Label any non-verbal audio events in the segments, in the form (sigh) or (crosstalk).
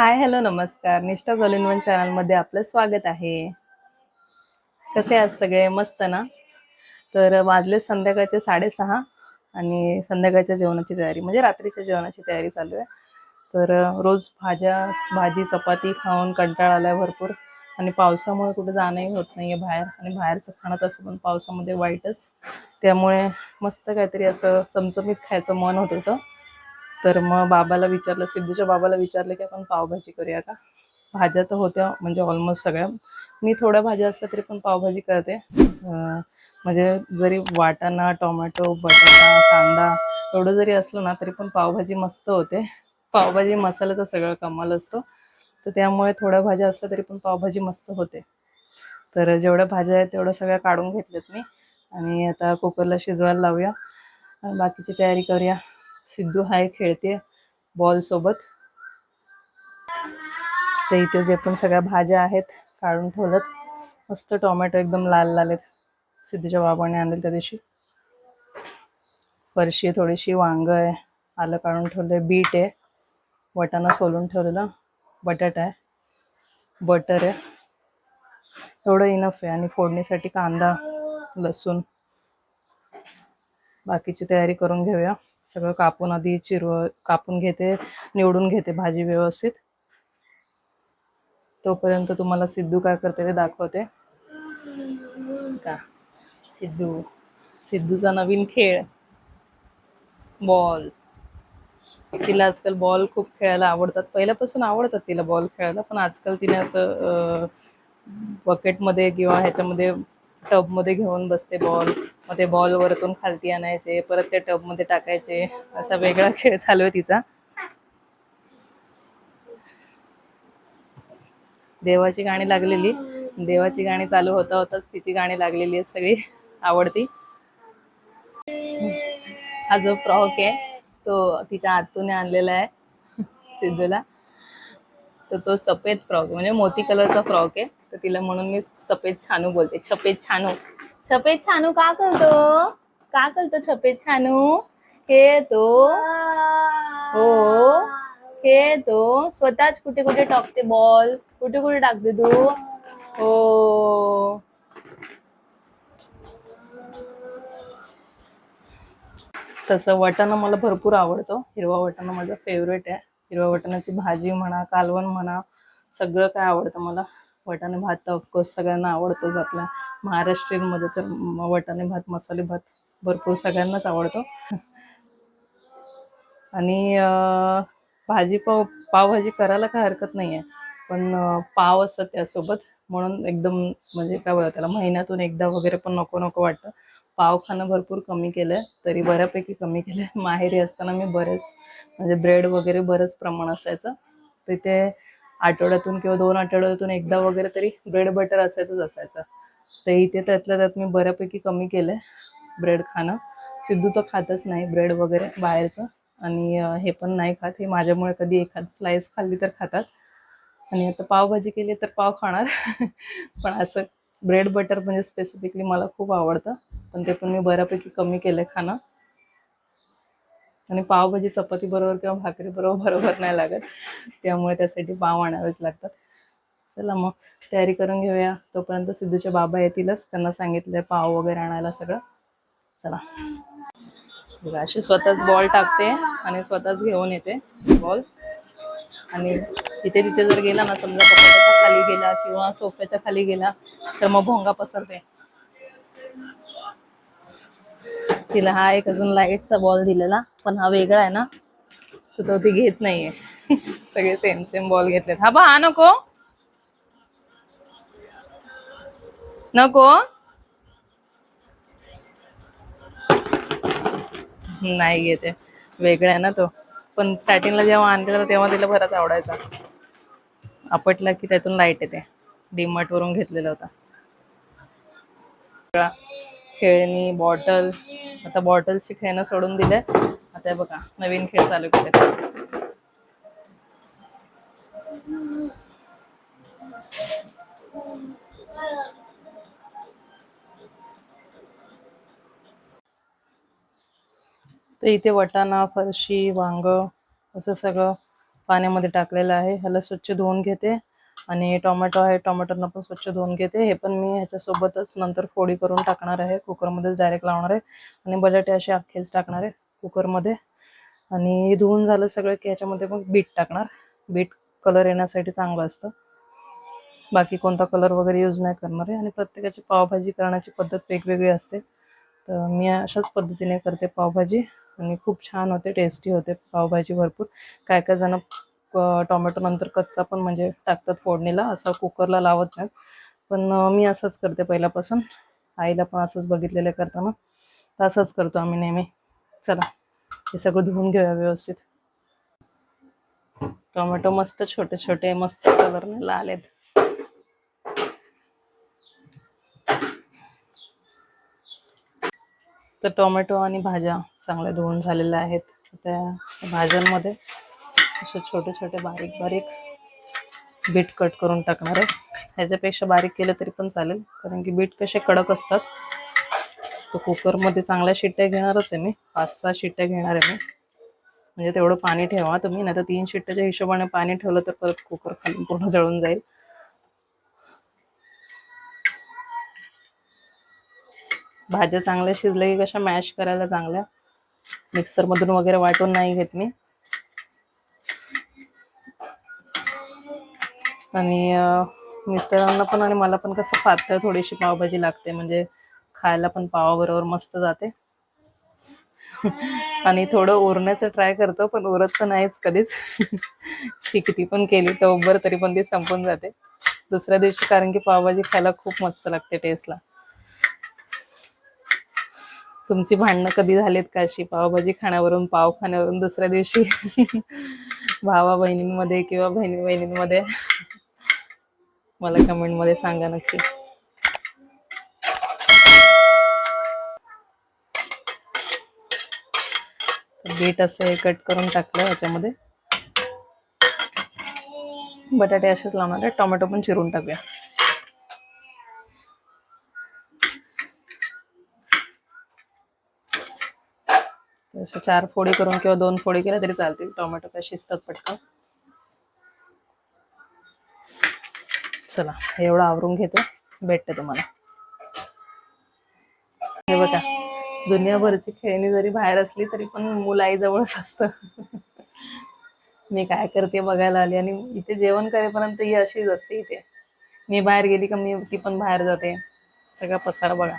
Hi hello नमस्कार. निष्ठा all one one चॅनलमध्ये आपलं स्वागत आहे. कसे आहात सगळे? मस्त ना? तर वाजले संध्याकाळचे साडेसहा आणि संध्याकाळच्या जेवणाची तयारी म्हणजे रात्रीच्या जेवणाची तयारी चालू आहे. तर रोज भाज्या भाजी चपाती खाऊन कंटाळा आलाय भरपूर आणि पावसामुळे कुठे जाणंही होत नाहीये बाहेर आणि बाहेरचं खाणं तसं पण पावसामध्ये वाईटच. त्यामुळे मस्त काहीतरी असं चमचमीत खायचं मन होत होतं. तर मग बाबाला विचारलं सिद्धूच्या बाबाला विचारलं की आपण पावभाजी करूया का? भाज्या तर होत्या म्हणजे ऑलमोस्ट सगळ्या. मी थोड्या भाज्या असल्या तरी पण पावभाजी करते. म्हणजे जरी वाटाणा टोमॅटो बटाटा कांदा एवढं जरी असलं ना तरी पण पावभाजी मस्त होते. पावभाजी मसाल्याचा सगळं कमाल असतो. तर त्यामुळे थोड्या भाज्या असल्या तरी पण पावभाजी मस्त होते. तर जेवढ्या भाज्या आहेत तेवढ्या सगळ्या काढून घेतल्यात मी. आणि आता कुकरला शिजवायला लावूया. आणि बाकीची तयारी करूया. सिद्धू हाय खेळते बॉल सोबत. तर इथे जे पण सगळ्या भाज्या आहेत काढून ठेवल्यात. मस्त टोमॅटो एकदम लाल लाल आहेत. सिद्धूच्या बाबाने आणले त्या दिवशी. फरशी आहे थोडीशी वांग आहे. आलं काढून ठेवलं आहे बीट आहे. वटाणा सोलून ठेवलेला बटाटा आहे. बटर आहे. एवढं इनफ आहे. आणि फोडणीसाठी कांदा लसूण. बाकीची तयारी करून घेऊया. सगळं कापून आधी चिरव कापून घेते निवडून घेते भाजी व्यवस्थित. तोपर्यंत तुम्हाला सिद्धू काय करते ते दाखवते. का? सिद्धू. सिद्धूचा नवीन खेळ. बॉल. तिला आजकाल बॉल खूप खेळायला आवडतात. पहिल्यापासून आवडतात तिला बॉल खेळायला पण आजकाल तिने असं बकेटमध्ये किंवा ह्याच्यामध्ये टबमध्ये घेऊन बसते बॉल मग ते बॉल वरतून खालती आणायचे परत ते टबमध्ये टाकायचे. असा वेगळा खेळ चालू आहे तिचा. देवाची गाणी लागलेली. देवाची गाणी चालू होता होताच तिची गाणी लागलेली आहेत सगळी. आवडती. हा जो फ्रॉक आहे तो तिच्या आतून आणलेला आहे. सिद्धूला. तर तो सफेद फ्रॉक म्हणजे मोती कलरचा फ्रॉक आहे. तर तिला म्हणून मी सफेद छानू बोलते. छपेद छानू. छपेद छानू का करतो? का करतो छपेद छानू? खेळतो. हो. खेळतो. स्वतःच कुठे कुठे टाकते बॉल कुठे कुठे टाकते तू? हो. तसं वाटाणा मला भरपूर आवडतो. हिरवा वाटाणा माझा फेवरेट आहे. हिरवा वाटाण्याची भाजी म्हणा कालवण म्हणा सगळं काय आवडतं मला. वाटाणे भात तर ऑफकोर्स सगळ्यांना आवडतोच आपल्या. महाराष्ट्रीयनमध्ये तर वटाणे वाटाणे भात मसाले भात भरपूर सगळ्यांनाच आवडतो. आणि भाजी पाव पावभाजी करायला काय हरकत नाही आहे पण पाव असतात त्यासोबत. म्हणून एकदम म्हणजे काय बोलतात त्याला महिन्यातून एकदा वगैरे पण नको नको वाटतं. पाव खाणं भरपूर कमी केलं आहे तरी बऱ्यापैकी कमी केलं आहे (laughs) माहेरी असताना मी बरेच म्हणजे ब्रेड वगैरे बरंच प्रमाण असायचं. तिथे आठवड्यातून किंवा दोन आठवड्यातून एकदा वगैरे तरी ब्रेड बटर असायचंच असायचं. तर इथे त्यातल्या त्यात मी बऱ्यापैकी कमी केलं आहे ब्रेड खाणं. सिद्धू तर खातच नाही ब्रेड वगैरे बाहेरचं. आणि हे पण नाही खात. हे माझ्यामुळे कधी एखाद स्लाइस खाल्ली तर खातात. आणि आता पावभाजी केली तर पाव खाणार. (laughs) पण असं ब्रेड बटर म्हणजे स्पेसिफिकली मला खूप आवडतं. पण ते पण मी बऱ्यापैकी कमी केलं खाणं. आणि पावभाजी चपाती बरोबर किंवा भाकरी बरोबर बरोबर नाही लागत. त्यामुळे त्यासाठी पाव आणावेच लागतात. चला मग तयारी करून घेऊया. तोपर्यंत सिद्धूचे बाबा येतीलच. त्यांना सांगितलं पाव वगैरे आणायला सगळं. चला. बघा अशी स्वतःच बॉल टाकते आणि स्वतःच घेऊन येते बॉल आणि तिथे तिथे जर गेला ना समजा कपाटाच्या खाली गेला किंवा सोफ्याच्या खाली गेला तर मग भोंगा पसरते. तिला हा एक अजून लाईटचा बॉल दिलेला पण हा वेगळा आहे ना तर तो ती घेत नाहीये. (laughs) सगळे सेम सेम बॉल घेतलेत. हा बा हा नको. नको. नाही घेते. वेगळा आहे ना तो. पण स्टार्टिंगला जेव्हा आणलेला तेव्हा तिला बराच आवडायचा. आपटला की त्यातून लाइट येते. डीमार्ट वरून घेतलेला होता. खेळणी बॉटल आता बॉटलची खेळणं सोडून दिले. आता बघा नवीन खेळ चालू केले तर इथे वटाणा फरशी वांग असं सगळं पाण्यामध्ये टाकलेलं आहे. ह्याला स्वच्छ धुवून घेते आणि टोमॅटो आहे. टोमॅटोना पण स्वच्छ धुवून घेते. हे पण मी ह्याच्यासोबतच नंतर फोडी करून टाकणार आहे. कुकरमध्येच डायरेक्ट लावणार आहे. आणि बटाटे असे अख्खेच टाकणार आहे कुकरमध्ये. आणि हे धुवून झालं सगळं की ह्याच्यामध्ये मग बीट टाकणार. बीट कलर येण्यासाठी चांगलं असतं. बाकी कोणता कलर वगैरे यूज नाही करणार आहे. आणि प्रत्येकाची पावभाजी करण्याची पद्धत वेगवेगळी असते. तर मी अशाच पद्धतीने करते पावभाजी. आणि खूप छान होते टेस्टी होते पावभाजी भरपूर. काय काय जण टोमॅटो नंतर कच्चा पण म्हणजे टाकतात फोडणीला असं कुकरला लावत नाहीत. पण मी असंच करते पहिल्यापासून. आईला पण असंच बघितलेलं करताना. तर असंच करतो आम्ही नेहमी. चला हे सगळं धुवून घेऊया व्यवस्थित. टोमॅटो मस्त छोटे छोटे मस्त कलरने लाल आहेत. तर टोमॅटो आणि भाज्या चांगल्या धुवून झालेल्या आहेत. त्या भाज्यांमध्ये असे छोटे छोटे बारीक बारीक बीट कट करून टाकणार आहे. ह्याच्यापेक्षा बारीक केलं तरी पण चालेल कारण की बीट कसे कडक असतात. तर कुकरमध्ये चांगल्या शिट्ट्या घेणारच आहे मी. पाच सहा शिट्ट्या घेणार आहे मी. म्हणजे तेवढं पाणी ठेवा तुम्ही नाही तर तीन शिट्ट्याच्या हिशोबाने पाणी ठेवलं तर परत कुकर खाली पूर्ण जळून जाईल. भाज्या चांगल्या शिजल्या की कशा मॅश करायला चांगल्या? मिक्सरमधून वगैरे वाटून नाही घेत मी. आणि मिस्टरांना पण आणि मला पण कसं पातळ थोडीशी पावभाजी लागते. म्हणजे खायला पण पावाबरोबर मस्त जाते. (laughs) आणि थोडं उरण्याचं ट्राय करतो पण उरत तर नाहीच कधीच. (laughs) ती किती पण केली तर उबर तरी पण ती संपून जाते. दुसऱ्या दिवशी कारण की पावभाजी खायला खूप मस्त लागते टेस्टला तुमची भांडणं कधी झालेत का अशी? पावभाजी खाण्यावरून पाव खाण्यावरून दुसऱ्या दिवशी? (laughs) भावा बहिणींमध्ये किंवा बहिणी बहिणींमध्ये? मला कमेंटमध्ये सांगा नक्की. बीट असं हे कट करून टाकलं ह्याच्यामध्ये. बटाटे असेच लावणार टोमॅटो पण चिरून टाकूया. असं चार फोडी करून किंवा दोन फोडी केल्या तरी चालतील. टोमॅटो काय शिजतात पटकन. चला एवढं आवरून घेते. भेटते तुम्हाला. हे बघा दुनियाभरची खेळणी जरी बाहेर असली तरी पण मुलं आईजवळच असतं. मी काय करते बघायला आली आणि इथे जेवण करेपर्यंत ही अशीच असते इथे. मी बाहेर गेली का मी ती पण बाहेर जाते. सगळा पसारा बघा.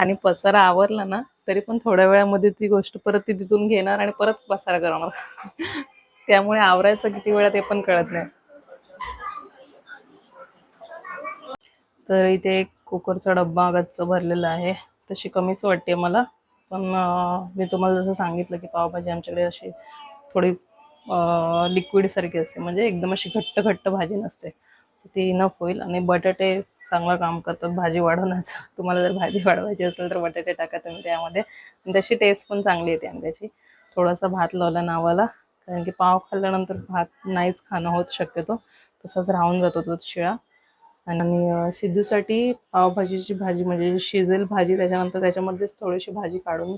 आणि पसारा आवरला ना तरी पण थोड्या वेळामध्ये ती गोष्ट परत ती तिथून घेणार आणि परत पसारा करणार (laughs) त्यामुळे आवरायचं किती वेळा ते पण कळत नाही. तर इथे एक कुकरचा डब्बा गच्च भरलेला आहे. तशी कमीच वाटते मला. पण मी तुम्हाला जसं सांगितलं की पावभाजी आमच्याकडे अशी थोडी लिक्विड सारखी असते. म्हणजे एकदम अशी घट्ट घट्ट भाजी नसते. ती इनफ होईल. आणि बटाटे चांगलं काम करतात भाजी वाढवण्याचं. (laughs) तुम्हाला जर भाजी वाढवायची असेल तर बटाटे टाका तुम्ही त्यामध्ये. आणि त्याची टेस्ट पण चांगली येते आणि त्याची थोडासा भात लावला नावाला. कारण की पाव खाल्ल्यानंतर भात नाहीच खाणं होत शक्यतो. तसाच राहून जातो तो शिळा. आणि सिद्धूसाठी पावभाजीची भाजी म्हणजे शिजेल भाजी त्याच्यानंतर त्याच्यामध्येच थोडीशी भाजी काढून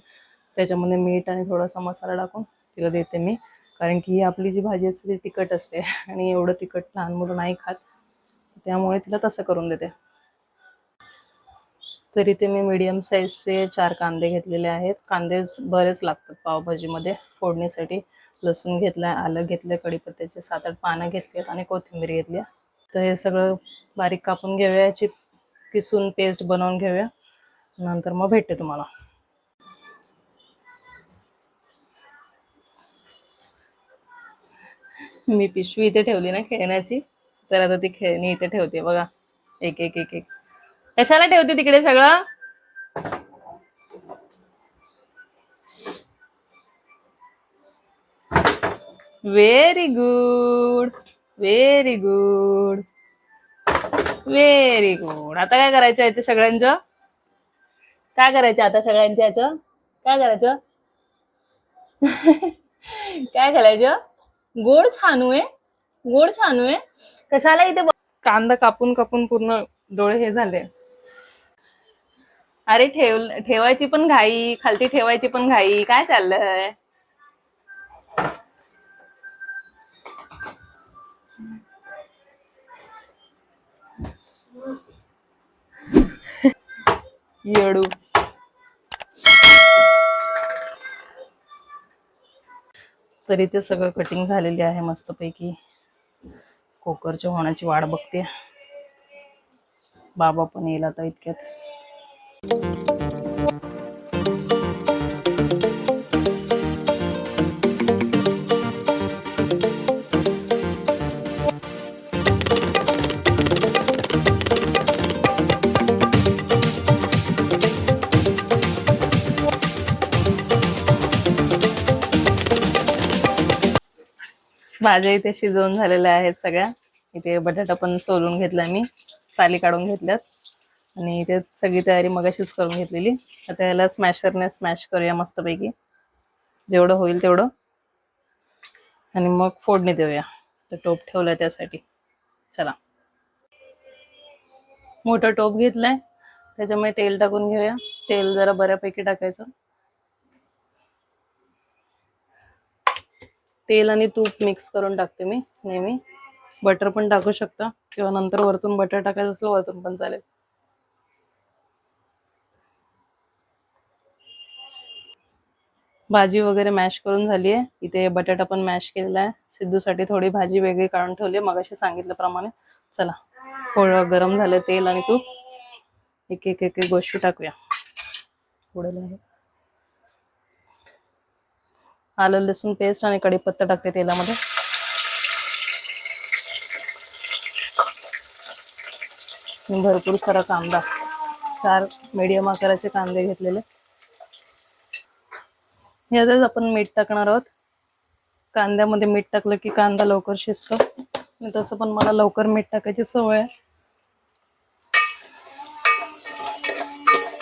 त्याच्यामध्ये मीठ आणि थोडासा मसाला टाकून तिला देते मी. कारण की ही आपली जी भाजी असते ती तिखट असते. (laughs) आणि एवढं तिखट लहान मुलं नाही खात. त्यामुळे तिला तसं करून देते. तर इथे मी मीडियम साईजचे चार कांदे घेतलेले आहेत. कांदे बरेच लागतात पावभाजीमध्ये फोडणीसाठी. लसूण घेतलं आलं घेतलं कढीपत्त्याचे सात आठ पानं घेतलीत आणि कोथिंबीर घेतली. आहे. तर हे सगळं बारीक कापून घेऊया याची किसून पेस्ट बनवून घेऊया. नंतर मग भेटते तुम्हाला. मी पिशवी इथे ठेवली ना खेळण्याची. तर आता ती खेळणी इथे ठेवते बघा. एक एक एक एक. कशाला ठेवते तिकडे सगळं? Very good very good very good आता काय करायचं याचं सगळ्यांचं? काय करायचं आता सगळ्यांच्या याचं? काय करायचं? (laughs) काय करायचं गोड छानू आहे गोड छानू आहे कशाला इथे कांदा कापून कापून पूर्ण डोळे हे झाले. अरे ठेव ठेवायची पण घाई खालती ठेवायची पण घाई काय चाललंय? येडू. तरी ते सगळं कटिंग झालेली आहे मस्तपैकी. कोकरच्या होण्याची वाट बघते. बाबा पण येईल आता इतक्यात. भाज्या इथे शिजवून झालेल्या आहेत सगळ्या. इथे बटाटा पण सोलून घेतला मी. साली काढून घेतल्यात. आणि इथे सगळी तयारी मगाशीच करून घेतलेली. आता याला स्मॅशरने स्मॅश करूया मस्तपैकी. जेवढं होईल तेवढं. आणि मग फोडणी देऊया. तर टोप ठेवलाय त्यासाठी. चला. मोठं टोप घेतलाय. त्याच्यामुळे तेल टाकून घेऊया. तेल जरा बऱ्यापैकी टाकायचं. तेल आणि तूप मिक्स करून टाकते मी नेहमी. बटर पण टाकू शकता. किंवा नंतर वरतून बटर टाकायचं असलं वरतून पण चालेल. भाजी वगैरे मॅश करून झाली आहे. इथे बटाटा पण मॅश केलेला आहे. सिद्धूसाठी थोडी भाजी वेगळी काढून ठेवली आहे. मगाशी सांगितल्याप्रमाणे चला. थोडं गरम झालं तेल आणि तूप. एक एक एक एक गोष्टी टाकूया. पुढे आलं लसूण पेस्ट आणि कढीपत्ता टाकते तेलामध्ये. भरपूर सारा कांदा चार मीडियम आकाराचे कांदे घेतलेले. यातच आपण मीठ टाकणार आहोत. कांद्यामध्ये मीठ टाकलं की कांदा लवकर शिजतो. तसं पण मला लवकर मीठ टाकायची सवय आहे.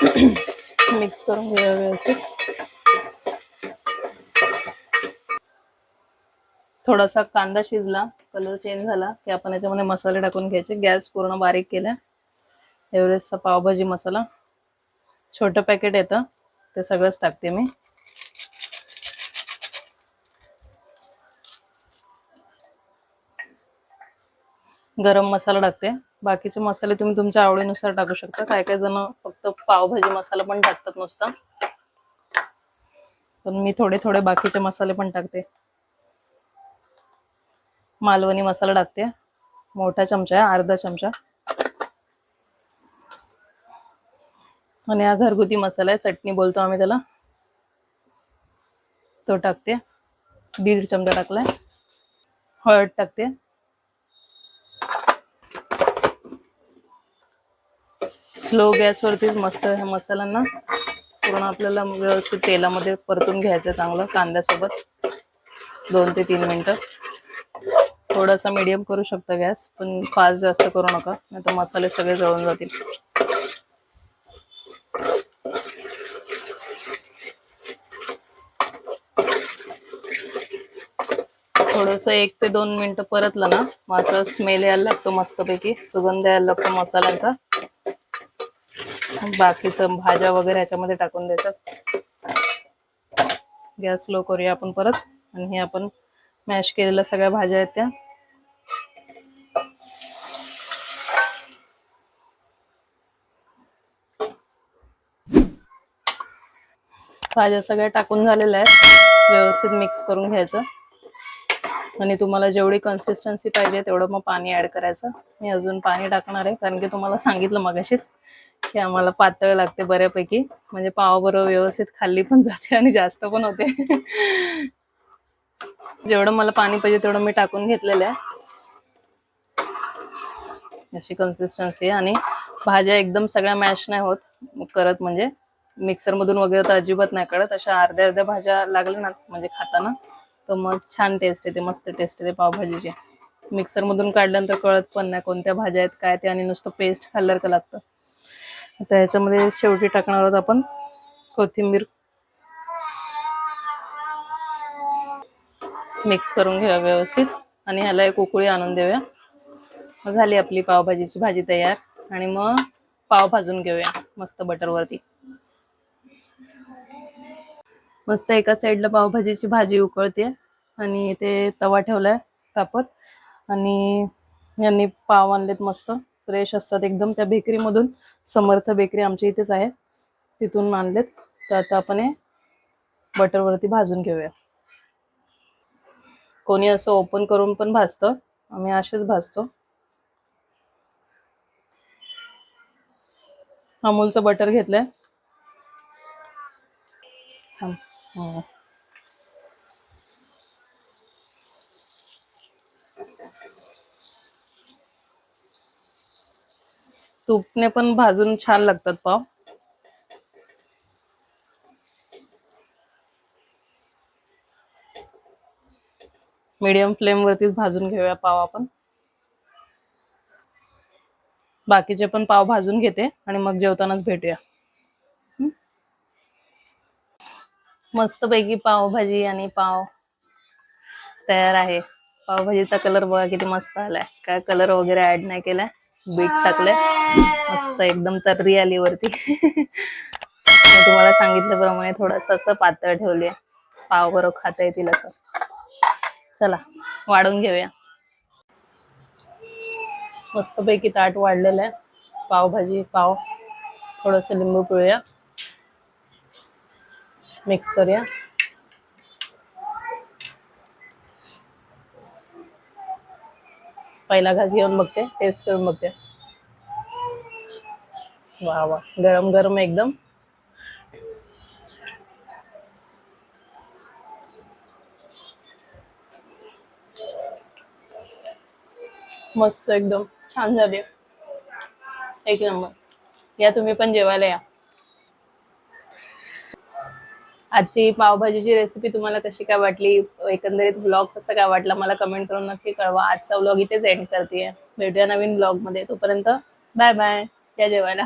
(coughs) मिक्स करून घेऊया व्यवस्थित. थोडासा कांदा शिजला कलर चेंज झाला की आपण याच्यामध्ये मसाले टाकून घ्यायचे. गॅस पूर्ण बारीक केला एव्हरेस्टचा पावभाजी मसाला. छोटं पॅकेट येतं. ते सगळंच टाकते मी. गरम मसाला टाकते. बाकीचे मसाले तुम्ही तुमच्या आवडीनुसार टाकू शकता. काय काय जण फक्त पावभाजी मसाला पण टाकतात नुसता. पण मी थोडे थोडे बाकीचे मसाले पण टाकते. मालवणी मसाला टाकते. मोठा चमचा आहे अर्धा चमचा. आणि हा घरगुती मसाला आहे चटणी बोलतो आम्ही त्याला. तो टाकते. दीड चमचा टाकलाय. हळद टाकते. स्लो गॅसवरतीच मस्त ह्या मसाल्यांना पूर्ण आपल्याला व्यवस्थित तेलामध्ये परतून घ्यायचं चांगलं कांद्यासोबत. दोन ते तीन मिनटं. थोडासा मीडियम करू शकता गॅस पण फास्ट जास्त करू नका नाही तर मसाले सगळे जळून जातील. थोडस एक ते दोन मिनिटं परतलं ना मग स्मेल यायला लागतो मस्तपैकी सुगंध यायला लागतो मसाल्यांचा. बाकीचं भाज्या वगैरे याच्यामध्ये टाकून द्यायचं गॅस स्लो करूया आपण परत आणि हे आपण मॅश केलेल्या सगळ्या भाज्या आहेत त्या. भाज्या सगळ्या टाकून झालेल्या आहेत. व्यवस्थित मिक्स करून घ्यायचं. आणि तुम्हाला जेवढी कन्सिस्टन्सी पाहिजे तेवढं मग पाणी ऍड करायचं. मी अजून पाणी टाकणार आहे कारण की तुम्हाला सांगितलं मगाशीच की आम्हाला पातळ लागते बऱ्यापैकी. म्हणजे पावाबरोबर व्यवस्थित खाल्ली पण जाते आणि जास्त पण होते. जेवढं मला पाणी पाहिजे तेवढं मी टाकून घेतलेलं आहे. अशी कन्सिस्टन्सी आहे. आणि भाज्या एकदम सगळ्या मॅश नाही होत. करत म्हणजे मिक्सरमधून वगैरे तर अजिबात नाही कळत अशा अर्ध्या अर्ध्या भाज्या लागल्या ना म्हणजे खाताना तर मग छान टेस्ट येते. मस्त टेस्ट येते पावभाजीची. मिक्सरमधून काढल्यानंतर कळत पण नाही कोणत्या भाज्या आहेत काय ते आणि नुसतं पेस्ट खाल्ल्यासारखं लागतं. आता ह्याच्यामध्ये शेवटी टाकणार आहोत आपण कोथिंबीर. मिक्स करून घेऊया व्यवस्थित. आणि ह्याला एक उकळी आणून देऊया. झाली आपली पावभाजीची भाजी तयार. आणि मग पाव भाजून घेऊया मस्त बटरवरती. मस्त एका साईडला पावभाजीची भाजी उकळते. आणि इथे तवा ठेवलाय तापत. आणि यांनी पाव आणलेत मस्त. फ्रेश असतात एकदम त्या बेकरीमधून समर्थ बेकरी आमच्या इथेच आहे. तिथून आणलेत. तर आता आपण हे बटरवरती भाजून घेऊया. कोणी असं ओपन करून पण भाजतं. आम्ही असेच भाजतो. अमूलचं बटर घेतलंय. थांब. हो. तूपने पण भाजून छान लागतात पाव. मीडियम फ्लेम वरतीच भाजून घेऊया पाव आपण. बाकीचे पण पाव भाजून घेते आणि मग जेवतानाच भेटूया. मस्तपैकी पावभाजी आणि पाव तयार आहे. पावभाजीचा कलर बघा किती मस्त आलाय. काय कलर वगैरे ऍड नाही केलाय. बीट टाकलंय. मस्त एकदम तर्री आली वरती. (laughs) तुम्हाला सांगितल्याप्रमाणे थोडस असं पातळ ठेवले पाव बरोबर खाता येतील असं. चला, वाढून घेऊया. मस्तपैकी ताट वाढलेलं आहे. पावभाजी, पाव, थोडंसं लिंबू पिळूया. मिक्स करूया. पहिला घास घेऊन बघते टेस्ट करून बघते. वा वा गरम गरम एकदम. मस्त एकदम. छान झाले. एक नंबर. या तुम्ही पण जेवायला या. आजची पावभाजीची रेसिपी तुम्हाला कशी काय वाटली? एकंदरीत ब्लॉग कसा काय वाटला? मला कमेंट करून नक्की कळवा. आजचा ब्लॉग इथेच एंड करते भेटूया नवीन ब्लॉगमध्ये. तोपर्यंत बाय बाय या जेवायला.